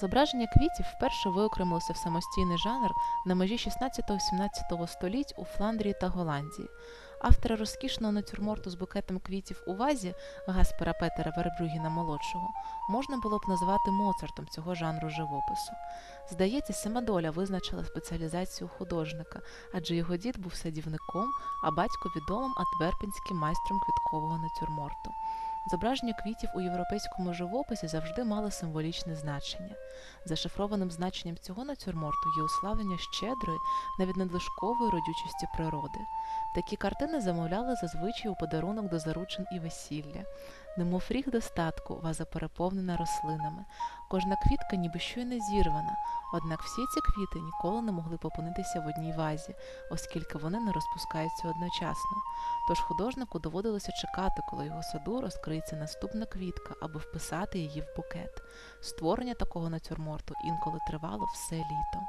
Зображення квітів вперше виокремилося в самостійний жанр на межі 16-17 століть у Фландрії та Голландії. Автора розкішного натюрморту з букетом квітів у вазі Гаспера Петера Вербрюгіна молодшого можна було б назвати Моцартом цього жанру живопису. Здається, сама доля визначила спеціалізацію художника, адже його дід був садівником, а батько відомим антверпенським майстром квіткового натюрморту. Зображення квітів у європейському живописі завжди мали символічне значення. Зашифрованим значенням цього натюрморту є уславлення щедрої, навіть надлишкової родючості природи. Такі картини замовляли зазвичай у подарунок до заручин і весілля. Немов ріг достатку, ваза переповнена рослинами. Кожна квітка ніби щойно зірвана, однак всі ці квіти ніколи не могли попинитися в одній вазі, оскільки вони не розпускаються одночасно. Тож художнику доводилося чекати, коли його саду розкриється наступна квітка, аби вписати її в букет. Створення такого натюрморту інколи тривало все літо.